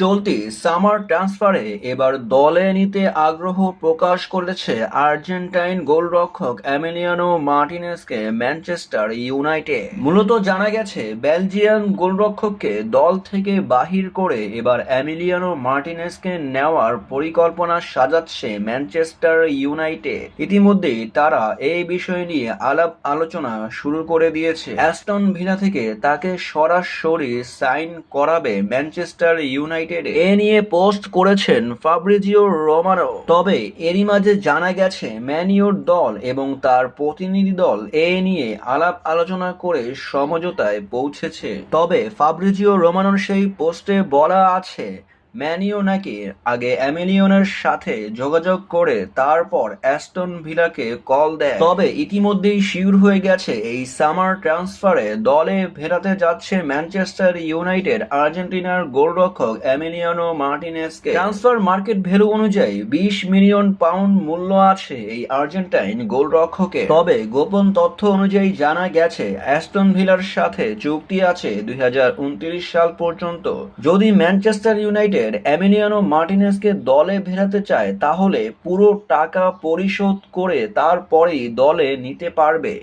চলতি সামার ট্রান্সফারে এবার দলে নিতে আগ্রহ প্রকাশ করেছে আর্জেন্টাইন গোলরক্ষক এমিলিয়ানো মার্টিনেসকে ম্যানচেস্টার ইউনাইটেড। মূলত জানা গেছে, বেলজিয়ান গোলরক্ষককে দল থেকে বাহির করে এবার এমিলিয়ানো মার্টিনেসকে নেওয়ার পরিকল্পনা সাজাচ্ছে ম্যানচেস্টার ইউনাইটেড। ইতিমধ্যেই তারা এই বিষয় নিয়ে আলাপ আলোচনা শুরু করে দিয়েছে। অ্যাস্টন ভিলা থেকে তাকে সরাসরি সাইন করাবে ম্যানচেস্টার ইউনাইটেড। এ নিয়ে পোস্ট করেছেন ফাব্রিজিও রোমারো তবে এরই মাঝে জানা গেছে ম্যানিওর দল এবং তার প্রতিনিধি দল এ নিয়ে আলাপ আলোচনা করে সমঝোতায় পৌঁছেছে। তবে ফাব্রিজিও রোমানোর সেই পোস্টে বলা আছে ম্যানিও নাকি আগে অ্যামিলিয়নের সাথে যোগাযোগ করে তারপর অ্যাস্টন ভিলাকে কল দেয়। তবে ইতিমধ্যেই শিওর হয়ে গেছে এই সামার ট্রান্সফারে দলে ফেরাতে যাচ্ছে ম্যানচেস্টার ইউনাইটেড, আর্জেন্টিনার গোলরক্ষক অ্যামিলিয়ানো মার্টিনেসকে। ট্রান্সফার মার্কেট ভ্যালু অনুযায়ী বিশ মিলিয়ন পাউন্ড মূল্য আছে এই আর্জেন্টাইন গোলরক্ষকের। তবে গোপন তথ্য অনুযায়ী জানা গেছে, অ্যাস্টন ভিলার সাথে চুক্তি আছে দুই হাজার উনত্রিশ সাল পর্যন্ত। যদি ম্যানচেস্টার ইউনাইটেড এমিলিয়ানো মার্টিনেসকে দলে ফেরাতে চায় তাহলে পুরো টাকা পরিশোধ করে তারপরেই দলে নিতে পারবে।